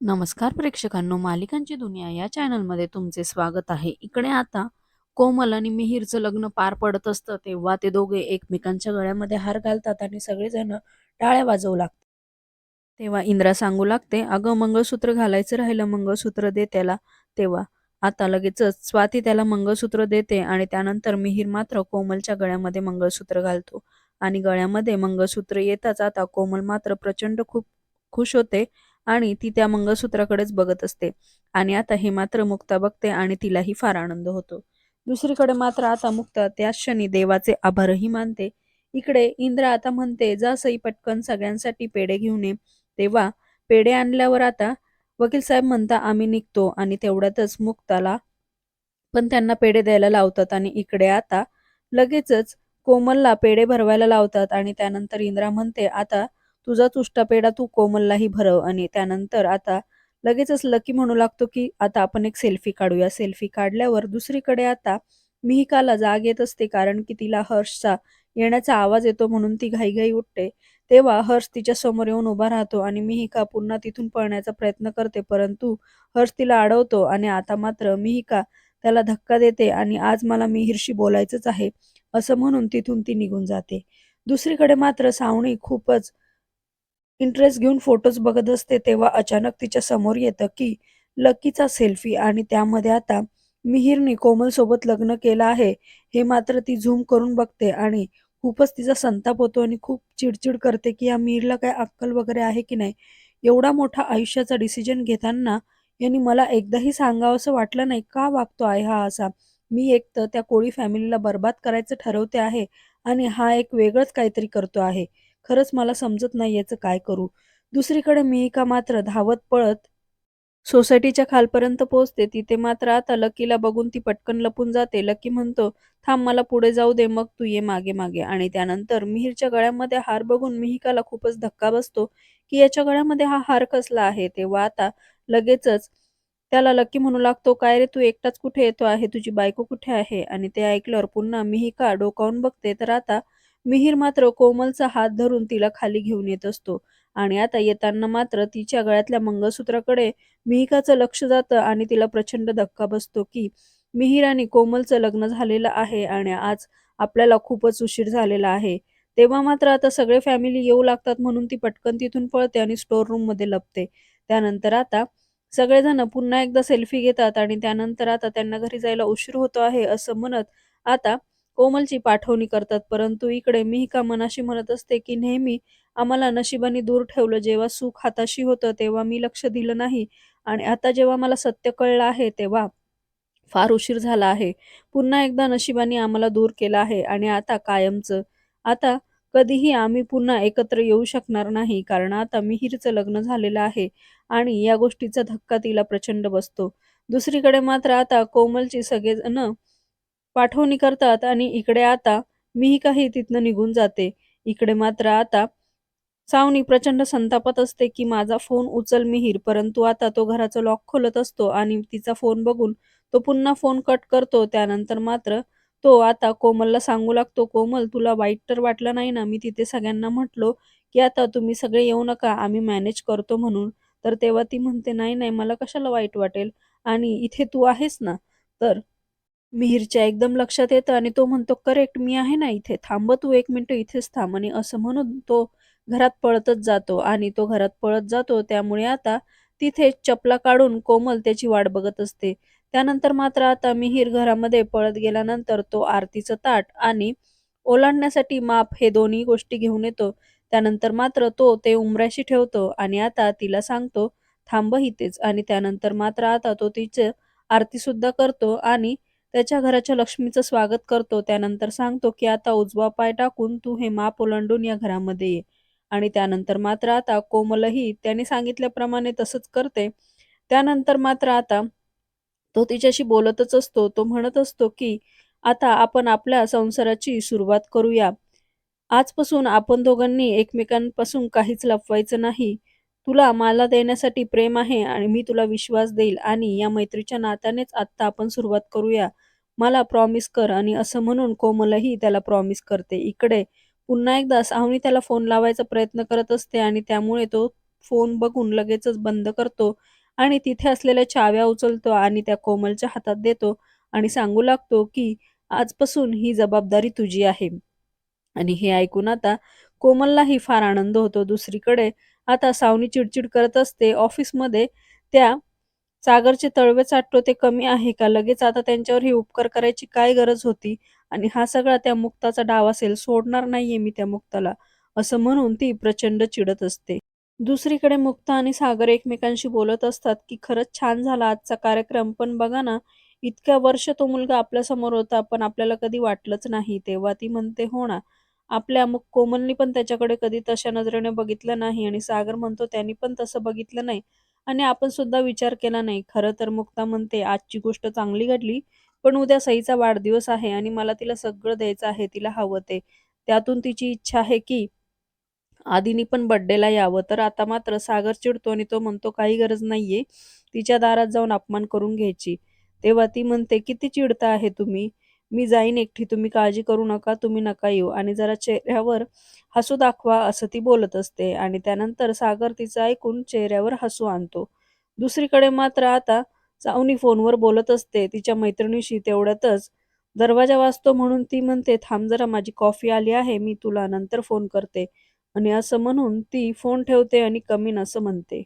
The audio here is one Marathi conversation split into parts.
नमस्कार प्रेक्षकांनो मालिकांची दुनिया या चॅनलमध्ये तुमचे स्वागत आहे. इकडे आता कोमल आणि मिहीरचं लग्न पार पडत असतं तेव्हा ते दोघे एकमेकांच्या गळ्यामध्ये हार घालतात आणि सगळेजण टाळ्या वाजवू लागतात. तेव्हा इंद्रा सांगू लागते अगं मंगळसूत्र घालायचं राहिलं मंगळसूत्र दे त्याला. तेव्हा आता लगेचच स्वाती त्याला मंगळसूत्र देते आणि त्यानंतर मिहीर मात्र कोमलच्या गळ्यामध्ये मंगळसूत्र घालतो. आणि गळ्यामध्ये मंगळसूत्र येताच आता कोमल मात्र प्रचंड खूप खुश होते आणि ती त्या मंगळसूत्राकडेच बघत असते. आणि आता हे मात्र मुक्ता बघते आणि तिलाही फार आनंद होतो. दुसरीकडे मात्र आता मुक्ता त्या क्षणी देवाचे आभारही मानते. इकडे इंद्रा आता म्हणते जा सई पटकन सगळ्यांसाठी पेढे घेऊन ये. तेव्हा पेढे आणल्यावर आता वकील साहेब म्हणता आम्ही निघतो. आणि तेवढ्यातच मुक्ताला पण त्यांना पेढे द्यायला लावतात आणि इकडे आता लगेचच कोमलला पेढे भरवायला लावतात. आणि त्यानंतर इंद्रा म्हणते आता तुझा तुष्टापेढा तू कोमललाही भरव. आणि त्यानंतर आता लगेचच लकी म्हणू लागतो की आता आपण एक सेल्फी काढूया. सेल्फी काढल्यावर दुसरीकडे आता मिहिकाला जाग येत असते कारण की तिला हर्षचा येण्याचा आवाज येतो म्हणून ती घाईघाई उठते. तेव्हा हर्ष तिच्या समोर येऊन उभा राहतो आणि मिहिका पुन्हा तिथून पळण्याचा प्रयत्न करते परंतु हर्ष तिला अडवतो आणि आता मात्र मिहिका त्याला धक्का देते आणि आज मला मिहिरशी बोलायचंच आहे असं म्हणून तिथून ती निघून जाते. दुसरीकडे मात्र सावणी खूपच इंटरेस्ट घेऊन फोटोज बघत असते तेव्हा अचानक तिच्या समोर येतं की लकीचा सेल्फी आणि त्यामध्ये आता मिहिरने कोमल सोबत लग्न केलं आहे. हे मात्र ती झूम करून बघते आणि खूपच तिचा संताप होतो आणि खूप चिडचिड करते की या मिहिरला काय अक्कल वगैरे आहे की नाही? एवढा मोठा आयुष्याचा डिसिजन घेताना यांनी मला एकदाही सांगावं असं वाटलं नाही. का वागतो आहे हा असा? मी एक तर त्या कोळी फॅमिलीला बर्बाद करायचं ठरवते आहे आणि हा एक वेगळंच काहीतरी करतो आहे. खरंच मला समजत नाही याचं काय करू. दुसरीकडे मिहिका मात्र धावत पळत सोसायटीच्या खालपर्यंत पोहोचते तिथे मात्र आता लकीला बघून ती पटकन लपून जाते. लकी म्हणतो थांब मला पुढे जाऊ दे मग तू ये मागे मागे. आणि त्यानंतर मिहीरच्या गळ्यामध्ये हार बघून मिहिकाला खूपच धक्का बसतो की याच्या गळ्यामध्ये हा हार कसला आहे? तेव्हा आता लगेचच त्याला लकी म्हणू लागतो काय रे तू एकटाच कुठे येतो आहे? तुझी बायको कुठे आहे? आणि ते ऐकल्यावर पुन्हा मिहिका डोकावून बघते. तर आता मिहीर मात्र कोमलचा हात धरून तिला खाली घेऊन येत असतो. आणि आता येताना मात्र तिच्या गळ्यातल्या मंगळसूत्राकडे मिहिकाचं लक्ष जातं आणि तिला प्रचंड धक्का बसतो की मिहीर आणि कोमलचं लग्न झालेलं आहे आणि आज आपल्याला खूपच उशीर झालेला आहे. तेव्हा मात्र आता सगळे फॅमिली येऊ लागतात म्हणून ती पटकन तिथून पळते आणि स्टोर रूममध्ये लपते. त्यानंतर आता सगळेजण पुन्हा एकदा सेल्फी घेतात आणि त्यानंतर आता त्यांना घरी जायला उशीर होतो आहे असं म्हणत आता कोमलची पाठवणी करतात. परंतु इकडे मिहिका मनाशी म्हणत असते की नेहमी आम्हाला नशिबाने दूर ठेवलं. जेव्हा सुख हाताशी होतं तेव्हा मी लक्ष दिलं नाही. आणि आता जेव्हा मला सत्य कळलं आहे तेव्हा फार उशीर झाला आहे. पुन्हा एकदा नशिबाने आम्हाला दूर केलं आहे. आणि आता कायमचं आता कधीही आम्ही पुन्हा एकत्र येऊ शकणार नाही. कारण आता मिहीरचं लग्न झालेलं आहे आणि या गोष्टीचा धक्का तिला प्रचंड बसतो. दुसरीकडे मात्र आता कोमलची सगळेजण पाठवणी करतात आणि इकडे आता मीही काही तिथनं निघून जाते. इकडे मात्र आता सावनी प्रचंड संतापात असते की माझा फोन उचल मिहीर परंतु आता तो घराचं लॉक खोलत असतो आणि तिचा फोन बघून तो पुन्हा फोन कट करतो. त्यानंतर मात्र तो आता कोमलला सांगू लागतो कोमल तुला वाईट तर वाटलं नाही ना? मी तिथे सगळ्यांना म्हटलो की आता तुम्ही सगळे येऊ नका आम्ही मॅनेज करतो म्हणून. तर तेव्हा ती म्हणते नाही नाही मला कशाला वाईट वाटेल? आणि इथे तू आहेस ना? तर मिहीरच्या एकदम लक्षात येतं आणि तो म्हणतो करेक्ट मी आहे ना इथे. थांब तू एक मिनिट इथेच थांब. आणि असं म्हणून तो घरात पळतच जातो. आणि तो घरात पळत जातो. त्यामुळे आता तिथे चपला काढून कोमल त्याची वाट बघत असते. त्यानंतर मात्र आता मिहीर घरामध्ये पळत गेल्यानंतर तो आरतीचं ताट आणि ओलांडण्यासाठी माप हे दोन्ही गोष्टी घेऊन येतो. त्यानंतर मात्र तो ते उमऱ्याशी ठेवतो आणि आता तिला सांगतो थांब इथेच. आणि त्यानंतर मात्र आता तो तिचं आरती सुद्धा करतो आणि त्याच्या घराच्या लक्ष्मीचं स्वागत करतो. त्यानंतर सांगतो की आता उजवा पाय टाकून तू हे माप ओलांडून या घरामध्ये ये. आणि त्यानंतर मात्र आता कोमलही त्याने सांगितल्याप्रमाणे तसंच करते. त्यानंतर मात्र आता तो तिच्याशी बोलतच असतो. तो म्हणत असतो की आता आपण आपल्या संसाराची सुरुवात करूया. आजपासून आपण दोघांनी एकमेकांपासून काहीच लपवायचं नाही. तुला मला देण्यासाठी प्रेम आहे आणि मी तुला विश्वास देईल आणि या मैत्रीच्या नात्यानेच आत्ता आपण सुरुवात करूया. मला प्रॉमिस कर आणि असं म्हणून कोमलही त्याला प्रॉमिस करते. इकडे पुन्हा एकदा सावनी त्याला फोन लावायचा प्रयत्न करत असते आणि त्यामुळे तो फोन बघून लगेचच बंद करतो आणि तिथे असलेल्या चाव्या उचलतो आणि त्या कोमलच्या हातात देतो आणि सांगू लागतो की आजपासून ही जबाबदारी तुझी आहे. आणि हे ऐकून आता कोमललाही फार आनंद होतो. दुसरीकडे आता सावनी चिडचिड करत असते. ऑफिसमध्ये त्या सागरचे तळवे चाटतो ते कमी आहे का? लगेच आता त्यांच्यावर ही उपकार करायची काय गरज होती? आणि हा सगळा त्या मुक्ताचा डाव असेल सोडणार नाहीये मी त्या मुक्ताला असं म्हणून ती प्रचंड चिडत असते. दुसरीकडे मुक्ता आणि सागर एकमेकांशी बोलत असतात की खरंच छान झाला आजचा कार्यक्रम पण बघा ना इतक्या वर्ष तो मुलगा आपल्यासमोर होता पण आपल्याला कधी वाटलंच नाही. तेव्हा ती म्हणते हो ना आपल्या मग कोमलनी पण त्याच्याकडे कधी तशा नजरेने बघितलं नाही आणि सागर म्हणतो त्यांनी पण तसं बघितलं नाही. आणि आपण सुद्धा विचार केला नाही. खरं तर मुक्ता म्हणते आजची गोष्ट चांगली घडली पण उद्या सईचा वाढदिवस आहे आणि मला तिला सगळं द्यायचं आहे तिला हवं ते. त्यातून तिची इच्छा आहे की आदिनी पण बड्डेला यावं. तर आता मात्र सागर चिडतो आणि तो म्हणतो काही गरज नाहीये. तिच्या दारात जाऊन अपमान करून घ्यायची. तेव्हा ती म्हणते किती चिडता आहे तुम्ही? मी जाईन एकटी तुम्ही काळजी करू नका तुम्ही नका येऊ. आणि जरा चेहऱ्यावर हसू दाखवा असं ती बोलत असते. आणि त्यानंतर सागर तिचं ऐकून चेहऱ्यावर हसू आणतो. दुसरीकडे मात्र आता सावनी फोनवर बोलत असते. तिच्या मैत्रिणीशी तेवढ्यातच दरवाजा वाजतो म्हणून ती म्हणते थांब जरा माझी कॉफी आली आहे मी तुला नंतर फोन करते. आणि असं म्हणून ती फोन ठेवते आणि कमीन असं म्हणते.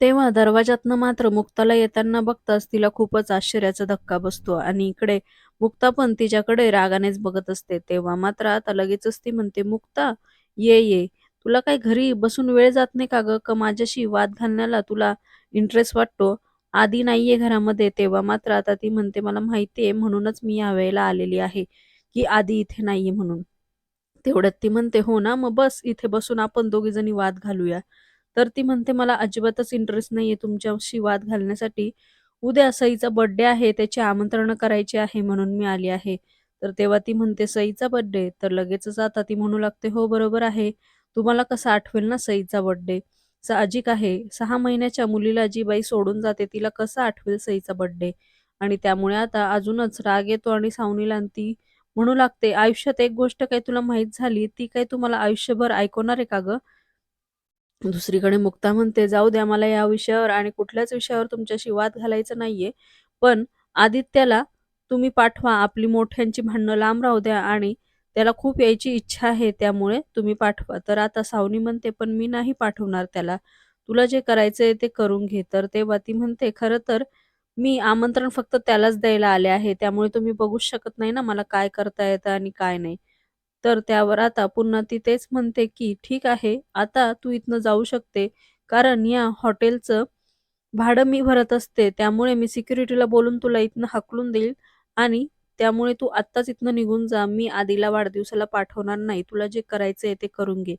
तेव्हा दरवाजातनं मात्र मुक्ताला येताना बघताच तिला खूपच आश्चर्याचा धक्का बसतो आणि इकडे मुक्ता पण तिच्याकडे रागानेच बघत असते. तेव्हा मात्र आता लगेचच ती म्हणते मुक्ता ये ये. तुला काय घरी बसून वेळ जात नाही का ग? का माझ्याशी वाद घालण्याला तुला इंटरेस्ट वाटतो? आधी नाहीये घरामध्ये. तेव्हा मात्र आता ती म्हणते मला माहिती आहे म्हणूनच मी या वेळेला आलेली आहे की आधी इथे नाहीये म्हणून. तेवढ्यात ती म्हणते हो ना मग बस इथे बसून आपण दोघी जणी वाद घालूया. तर ती म्हणते मला अजिबातच इंटरेस्ट नाहीये तुमच्याशी वाद घालण्यासाठी. उद्या सईचा बर्थडे आहे त्याची आमंत्रण करायची आहे म्हणून मी आली आहे. तर तेव्हा ती म्हणते सईचा बर्थडे तर लगेचच आता ती म्हणू लागते हो बरोबर आहे. तुम्हाला कसं आठवेल ना सईचा बर्थडे साहजिक आहे. सहा महिन्याच्या मुलीला जी बाई सोडून जाते तिला कसं आठवेल सईचा बर्थडे आणि त्यामुळे आता अजूनच राग येतो आणि सावनीला आणि ती म्हणू लागते आयुष्यात एक गोष्ट काही तुला माहीत झाली? ती काही तुम्हाला आयुष्यभर ऐकवणार आहे का ग? दुसरीकडे मुक्ता म्हणते जाऊ द्या मला या विषयावर आणि कुठल्याच विषयावर तुमच्याशी वाद घालायचा नाहीये. पण आदित्याला तुम्ही पाठवा आपली मोठ्यांची भांडणं लांब राहू द्या आणि त्याला खूप यायची इच्छा आहे त्यामुळे तुम्ही पाठवा. तर आता सावनी म्हणते पण मी नाही पाठवणार त्याला. तुला जे करायचंय ते करून घे. तर तेव्हा ती म्हणते खरं तर मी आमंत्रण फक्त त्यालाच द्यायला आले आहे त्यामुळे तुम्ही बघूच शकत नाही ना मला काय करता येतं आणि काय नाही. तर त्यावर आता पुन्हा ती तेच म्हणते की ठीक आहे आता तू इथनं जाऊ शकते. कारण या हॉटेलचं भाडं मी भरत असते. त्यामुळे मी सिक्युरिटीला बोलून तुला इथनं हाकलून देईल आणि त्यामुळे तू आत्ताच इथनं निघून जा. मी आधीला वाढदिवसाला पाठवणार नाही. तुला जे करायचंय ते करून घे.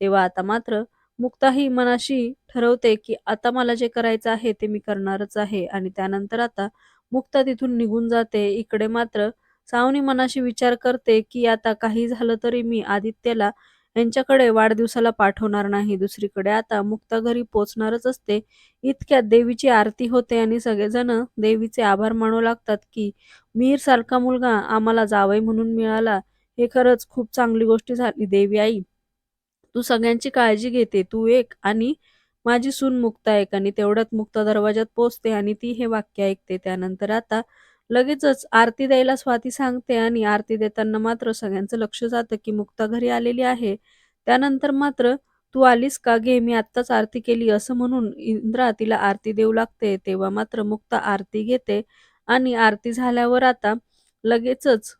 तेव्हा आता मात्र मुक्ताही मनाशी ठरवते की आता मला जे करायचं आहे ते मी करणारच आहे. आणि त्यानंतर आता मुक्ता तिथून निघून जाते. इकडे मात्र सावनी मनाशी विचार करते की आता काही झालं तरी मी आदित्यला यांच्याकडे वाढदिवसाला पाठवणार नाही. दुसरीकडे आता मुक्ता घरी पोचणारच असते. इतक्यात देवीची आरती होते आणि सगळेजण देवीचे आभार मानू लागतात की मीर सारखा मुलगा आम्हाला जावई म्हणून मिळाला. हे खरंच खूप चांगली गोष्ट झाली देवी आई. तू सगळ्यांची काळजी घेते तू एक आणि माझी सून मुक्ता एक आणि तेवढ्यात मुक्ता दरवाजात पोचते आणि ती हे वाक्य ऐकते. त्यानंतर आता लगेचच आरती द्यायला स्वाती सांगते आणि आरती देताना मात्र सगळ्यांचं लक्ष जातं की मुक्ता घरी आलेली आहे. त्यानंतर मात्र तू आलीस का घे मी आत्ताच आरती केली असं म्हणून इंद्रा तिला आरती देऊ लागते तेव्हा मात्र मुक्ता आरती घेते आणि आरती झाल्यावर आता लगेचच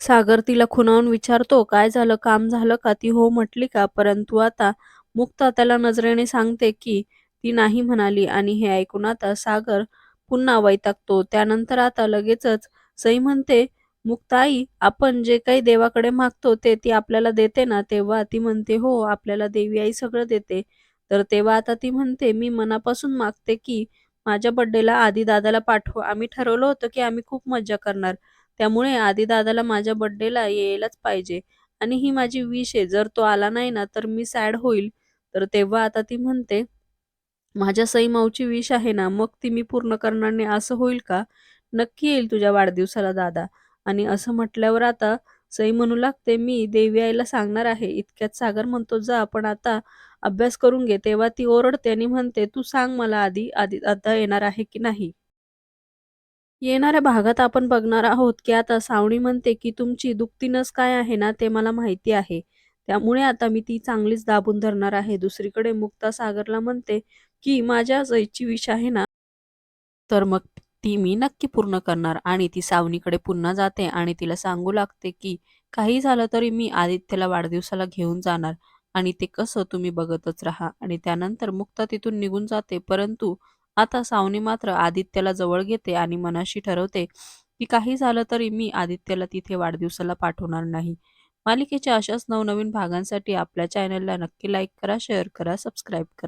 सागर तिला खुणावून विचारतो काय झालं? काम झालं का? ती हो म्हटली का परंतु आता मुक्ता त्याला नजरेने सांगते की ती नाही म्हणाली आणि हे ऐकून आता सागर पुन्हा वैतागतो. त्यानंतर आता लगेचच सई म्हणते मुक्ताई आपण जे काही देवाकडे मागतो ते ती आपल्याला देते ना? तेव्हा ती म्हणते हो आपल्याला देवी आई सगळं देते. तर तेव्हा आता ती म्हणते मी मनापासून मागते की माझ्या बड्डेला आधी दादाला पाठव. आम्ही ठरवलं होतं की आम्ही खूप मज्जा करणार. त्यामुळे आधी दादाला माझ्या बड्डेला यायलाच पाहिजे. आणि ही माझी विश आहे. जर तो आला नाही ना तर मी सॅड होईल. तर तेव्हा आता ती म्हणते माझ्या सई माऊची विष आहे ना मग ती मी पूर्ण करणार नाही असं होईल का? नक्की येईल तुझ्या वाढदिवसाला दादा. आणि असं म्हटल्यावर आता सई म्हणू लागते मी देवी आईला सांगणार आहे इतक्यात सागर म्हणतो जा आपण आता अभ्यास करून घे. तेव्हा ती ओरडते आणि म्हणते तू सांग मला आधी आधी आता येणार आहे की नाही? येणाऱ्या भागात आपण बघणार आहोत की आता सावणी म्हणते की तुमची दुखती नस काय आहे ना ते मला माहिती आहे. त्यामुळे आता मी ती चांगलीच दाबून धरणार आहे. दुसरीकडे मुक्ता सागरला म्हणते की माझ्या जायची विष आहे ना तर मग ती मी नक्की पूर्ण करणार आणि ती सावनीकडे पुन्हा जाते आणि तिला सांगू लागते की काही झालं तरी मी आदित्यला वाढदिवसाला घेऊन जाणार आणि ते कसं तुम्ही बघतच राहा. आणि त्यानंतर मुक्ता तिथून निघून जाते परंतु आता सावनी मात्र आदित्यला जवळ घेते आणि मनाशी ठरवते की काही झालं तरी मी आदित्यला तिथे वाढदिवसाला पाठवणार नाही. मालिकेच्या अशाच नवनवीन भागांसाठी आपल्या चॅनलला नक्की लाईक करा शेअर करा सबस्क्राईब करा.